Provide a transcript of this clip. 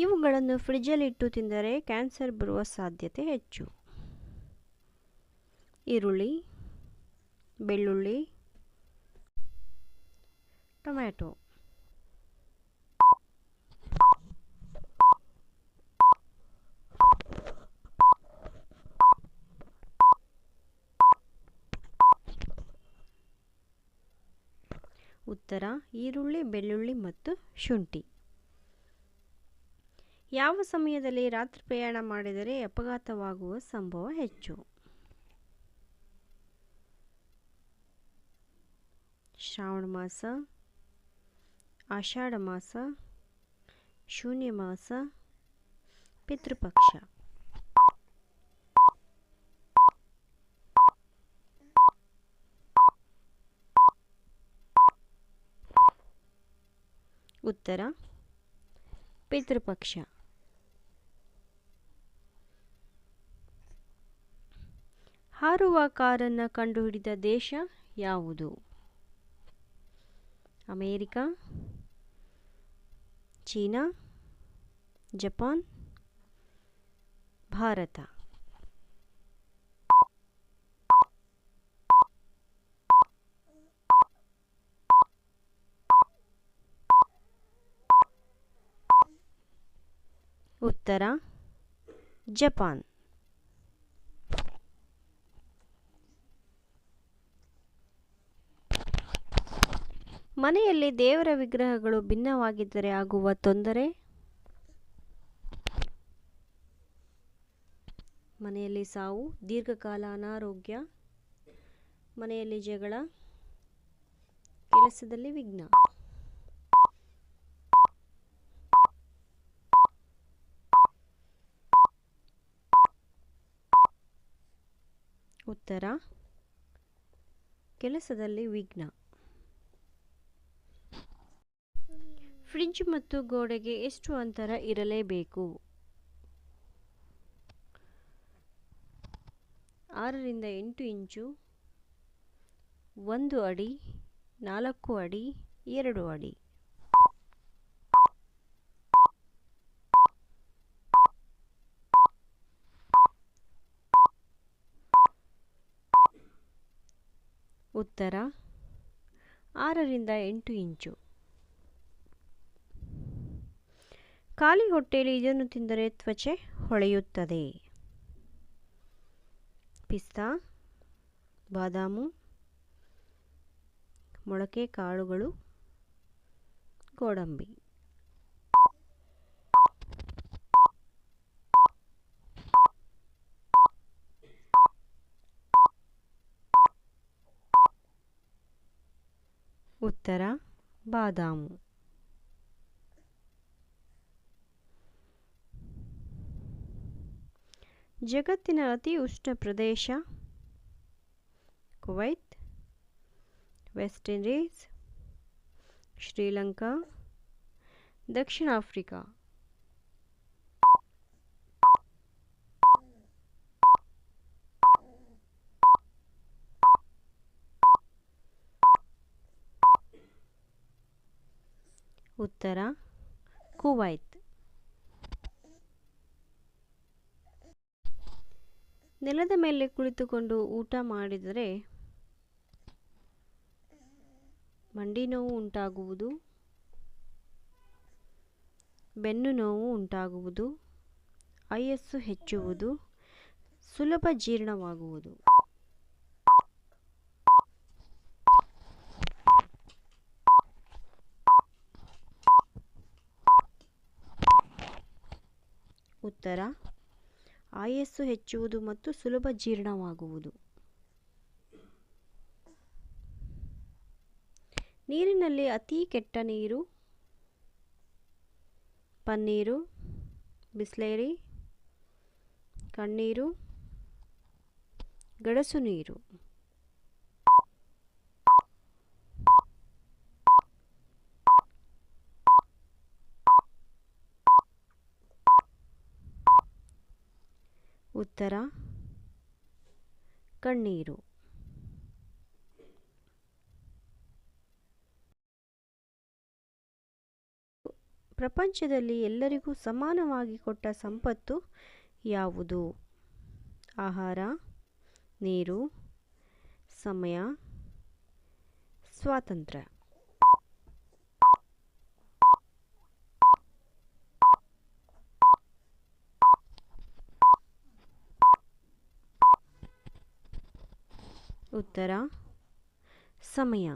ಇವುಗಳನ್ನು ಫ್ರಿಜ್ಜಲ್ಲಿಟ್ಟು ತಿಂದರೆ ಕ್ಯಾನ್ಸರ್ ಬರುವ ಸಾಧ್ಯತೆ ಹೆಚ್ಚು. ಈರುಳ್ಳಿ, ಬೆಳ್ಳುಳ್ಳಿ, ಟೊಮ್ಯಾಟೊ. ಉತ್ತರ, ಈರುಳ್ಳಿ, ಬೆಳ್ಳುಳ್ಳಿ ಮತ್ತು ಶುಂಠಿ. ಯಾವ ಸಮಯದಲ್ಲಿ ರಾತ್ರಿ ಪ್ರಯಾಣ ಮಾಡಿದರೆ ಅಪಘಾತವಾಗುವ ಸಂಭವ ಹೆಚ್ಚು? ಶ್ರಾವಣ ಮಾಸ, ಆಷಾಢ ಮಾಸ, ಶೂನ್ಯ ಮಾಸ, ಪಿತೃಪಕ್ಷ. ಉತ್ತರ, ಪಿತೃಪಕ್ಷ. ಹಾರುವ ಕಾರನ್ನು ಕಂಡುಹಿಡಿದ ದೇಶ ಯಾವುದು? America China Japan Bharat. ಉತ್ತರ ಜಪಾನ್. ಮನೆಯಲ್ಲಿ ದೇವರ ವಿಗ್ರಹಗಳು ಭಿನ್ನವಾಗಿದ್ದರೆ ಆಗುವ ತೊಂದರೆ? ಮನೆಯಲ್ಲಿ ಸಾವು, ದೀರ್ಘಕಾಲ ಅನಾರೋಗ್ಯ, ಮನೆಯಲ್ಲಿ ಜಗಳ, ಕೆಲಸದಲ್ಲಿ ವಿಘ್ನ. ಉತ್ತರ, ಕೆಲಸದಲ್ಲಿ ವಿಘ್ನ. ಫ್ರಿಡ್ಜ್ ಮತ್ತು ಗೋಡೆಗೆ ಎಷ್ಟು ಅಂತರ ಇರಲೇಬೇಕು? ಆರರಿಂದ ಎಂಟು ಇಂಚು, ಒಂದು ಅಡಿ, ನಾಲ್ಕು ಅಡಿ, ಎರಡು ಅಡಿ. ಉತ್ತರ, ಆರರಿಂದ ಎಂಟು ಇಂಚು. ಖಾಲಿ ಹೊಟ್ಟೆಯಲ್ಲಿ ಇದನ್ನು ತಿಂದರೆ ತ್ವಚೆ ಹೊಳೆಯುತ್ತದೆ. ಪಿಸ್ತಾ ಬಾದಾಮು ಮೊಳಕೆ ಕಾಳುಗಳು ಗೋಡಂಬಿ. ಉತ್ತರ ಬಾದಾಮು. ಜಗತ್ತಿನ ಅತಿ ಉಷ್ಣ ಪ್ರದೇಶ ಕುವೈತ್ ವೆಸ್ಟ್ ಇಂಡೀಸ್ ಶ್ರೀಲಂಕಾ ದಕ್ಷಿಣ ಆಫ್ರಿಕಾ ಉತ್ತರ ಕುವೈತ್ ನೆಲದ ಮೇಲೆ ಕುಳಿತುಕೊಂಡು ಊಟ ಮಾಡಿದರೆ ಮಂಡಿ ನೋವು ಉಂಟಾಗುವುದು, ಬೆನ್ನು ನೋವು ಉಂಟಾಗುವುದು ಆಯಸ್ಸು ಹೆಚ್ಚುವುದು, ಸುಲಭ ಜೀರ್ಣವಾಗುವುದು. ಉತ್ತರ ಆಯಸ್ಸು ಹೆಚ್ಚುವುದು ಮತ್ತು ಸುಲಭ ಜೀರ್ಣವಾಗುವುದು. ನೀರಿನಲ್ಲಿ ಅತಿ ಕೆಟ್ಟ ನೀರು ಪನ್ನೀರು ಬಿಸ್ಲೇರಿ ಕಣ್ಣೀರು ಗಡಸು ನೀರು. ಉತ್ತರ. ಕಣ್ಣೀರು. ಪ್ರಪಂಚದಲ್ಲಿ ಎಲ್ಲರಿಗೂ ಸಮಾನವಾಗಿ ಕೊಟ್ಟ ಸಂಪತ್ತು ಯಾವುದು? ಆಹಾರ ನೀರು ಸಮಯ ಸ್ವಾತಂತ್ರ್ಯ. ಉತ್ತರ ಸಮಯ